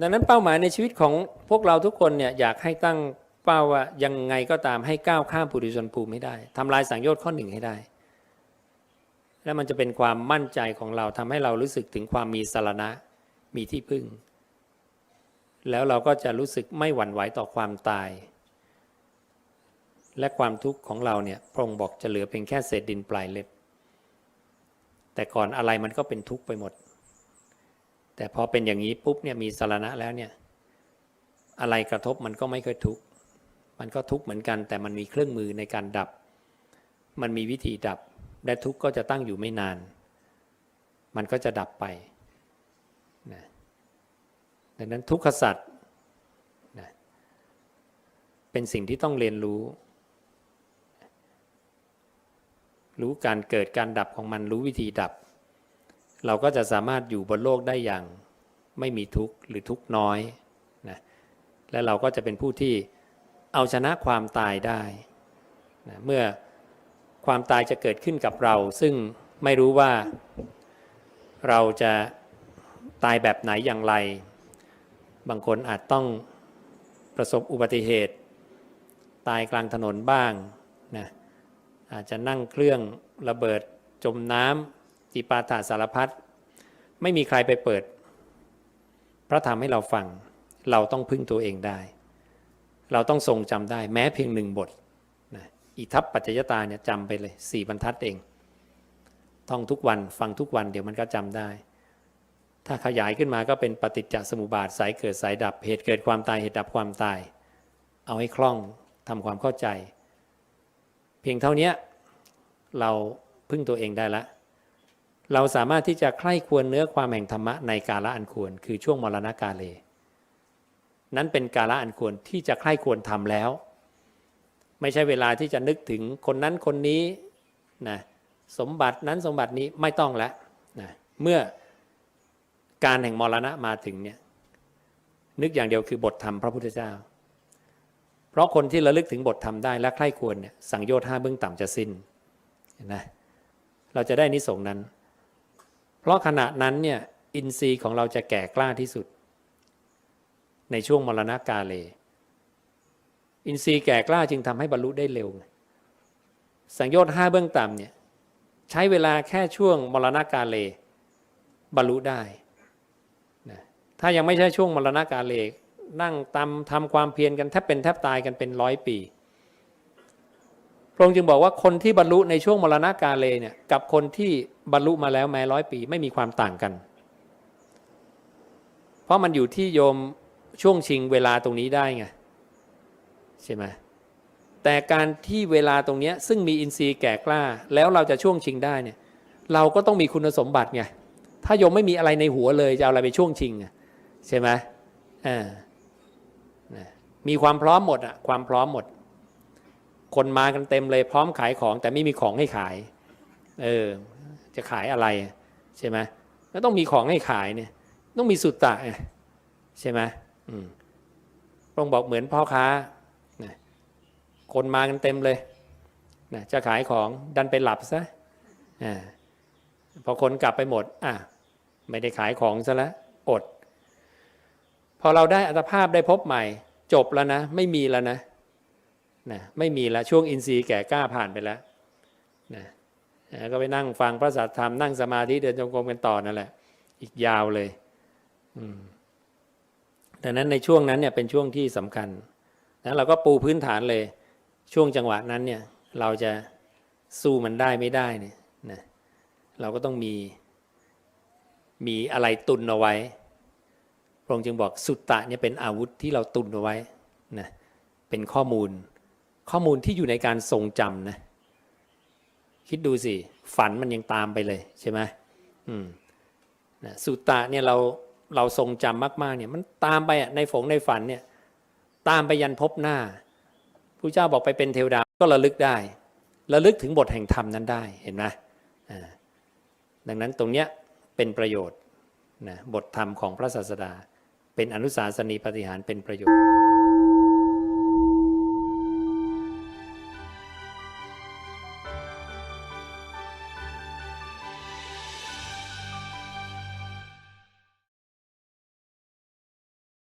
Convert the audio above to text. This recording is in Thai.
ดังนั้นเป้าหมายในชีวิตของพวกเราทุกคนเนี่ยอยากให้ตั้งเป้าว่ายังไงก็ตามให้ก้าวข้ามปุถุชนภูมิให้ได้ทำลายสังโยชน์ข้อหนึ่งให้ได้ แล้วมันจะเป็นความมั่นใจของเราทำให้เรารู้สึกถึงความมีสารณะมีที่พึ่ง แล้วเราก็จะรู้สึกไม่หวั่นไหวต่อความตาย และความทุกข์ของเราเนี่ยพระองค์บอกจะเหลือเพียงแค่เศษดินปลายเล็บ แต่ก่อนอะไรมันก็เป็นทุกข์ไปหมด แต่พอเป็นอย่างนี้ปุ๊บเนี่ยมีสารณะแล้วเนี่ย อะไรกระทบมันก็ไม่เคยทุกข์มันก็ทุกข์เหมือนกัน แต่มันมีเครื่องมือในการดับ มันมีวิธีดับ และทุกข์ก็จะตั้งอยู่ไม่นาน มันก็จะดับไปนะดังนั้นทุกขสัตว์นะเป็นสิ่งที่ต้องเรียนรู้ รู้การเกิดการดับของมันรู้วิธีดับ เราก็จะสามารถอยู่บนโลกได้อย่างไม่มีทุกข์หรือทุกข์น้อยนะและเราก็จะเป็นผู้ที่เอาชนะความตายได้นะเมื่อความตายจะเกิดขึ้นกับเรา ซึ่งไม่รู้ว่าเราจะตายแบบไหนอย่างไร บางคนอาจต้องประสบอุบัติเหตุ ตายกลางถนนบ้างนะอาจจะนั่งเครื่องระเบิดจมน้ำ จิปาถาสารพัดไม่มีใครไปเปิด พระธรรมให้เราฟัง เราต้องพึ่งตัวเองได้ เราต้องทรงจำได้แม้เพียงหนึ่งบทนะอิทัปปัจจยตาเนี่ยจำไปเลยสี่บรรทัดเอง ท่องทุกวันฟังทุกวันเดี๋ยวมันก็จำได้ ถ้าขยายขึ้นมาก็เป็นปฏิจจสมุปบาทสายเกิดสายดับเหตุเกิดความตายเหตุดับความตาย เอาให้คล่องทำความเข้าใจ เพียงเท่านี้เราพึ่งตัวเองได้ละ เราสามารถที่จะใคร่ควรเนื้อความแห่งธรรมะในกาละอันควร คือช่วงมรณกาเล นั้นเป็นกาละอันควรที่จะใคร่ควรทำแล้ว ไม่ใช่เวลาที่จะนึกถึงคนนั้นคนนี้นะสมบัตินั้นสมบัตินี้ไม่ต้องแล้วนะเมื่อการแห่งมรณะมาถึงเนี่ยนึกอย่างเดียวคือบทธรรมพระพุทธเจ้า เพราะคนที่ระลึกถึงบทธรรมได้และใคร่ควรเนี่ยสังโยชน์ห้าเบื้องต่ำจะสิ้นเห็นไหมเราจะได้นิสงนั้น เพราะขณะนั้นเนี่ยอินทรีย์ของเราจะแก่กล้าที่สุด ในช่วงมรณะกาเล อินทรีย์แก่กล้าจึงทำให้บรรลุได้เร็ว สังโยชน์ห้าเบื้องต่ำเนี่ยใช้เวลาแค่ช่วงมรณะกาเล บรรลุได้นะถ้ายังไม่ใช่ช่วงมรณะกาเลนั่งตำทำความเพียรกันแทบเป็นแทบตายกันเป็นร้อยปี พระองค์จึงบอกว่าคนที่บรรลุในช่วงมรณกาเลเนี่ยกับคนที่บรรลุมาแล้วแม้ร้อยปีไม่มีความต่างกัน เพราะมันอยู่ที่โยมช่วงชิงเวลาตรงนี้ได้ไงใช่ไหมแต่การที่เวลาตรงนี้ซึ่งมีอินทรีย์แก่กล้า แล้วเราจะช่วงชิงได้เนี่ยเราก็ต้องมีคุณสมบัติไงถ้าโยมไม่มีอะไรในหัวเลยจะเอาอะไรไปช่วงชิงใช่ไหมอ่ามีความพร้อมหมดอะความพร้อมหมด คนมากันเต็มเลย พร้อมขายของแต่ไม่มีของให้ขาย เออ จะขายอะไรใช่ไหมก็ต้องมีของให้ขายเนี่ย ต้องมีสุตตะใช่ไหมอืมพระองค์บอกเหมือนพ่อค้าคนมากันเต็มเลยนะจะขายของดันไปหลับซะอพอคนกลับไปหมด อะ ไม่ได้ขายของซะแล้วอด พอเราได้อัตภาพได้พบใหม่ จบแล้วนะ ไม่มีแล้วนะ นะไม่มีแล้วช่วงอินทรีย์แก่กล้าผ่านไปแล้วนะนะก็ไปนั่งฟังพระสัทธรรมนั่งสมาธิเดินจงกรมกันต่อนั่นแหละ อีกยาวเลยดังนั้นในช่วงนั้นเนี่ยเป็นช่วงที่สำคัญนะเราก็ปูพื้นฐานเลย ช่วงจังหวะนั้นเนี่ย เราจะสู้มันได้ไม่ได้เนี่ยนะเราก็ต้องมีมีอะไรตุนเอาไว้ พระองค์จึงบอกสุตตะเนี่ยเป็นอาวุธที่เราตุนเอาไว้นะเป็นข้อมูล ข้อมูลที่อยู่ในการทรงจำนะ คิดดูสิ ฝันมันยังตามไปเลยใช่ไหมอืมนะสุตตะเนี่ยเราเราทรงจำมากๆเนี่ยมันตามไปอะในฝงในฝันเนี่ยตามไปยันพบหน้าพระเจ้าบอกไปเป็นเทวดาก็ระลึกได้ระลึกถึงบทแห่งธรรมนั้นได้เห็นไหมดังนั้นตรงเนี้ยเป็นประโยชน์นะบทธรรมของพระศาสดา เป็นอนุสาสนีปฏิหารเป็นประโยชน์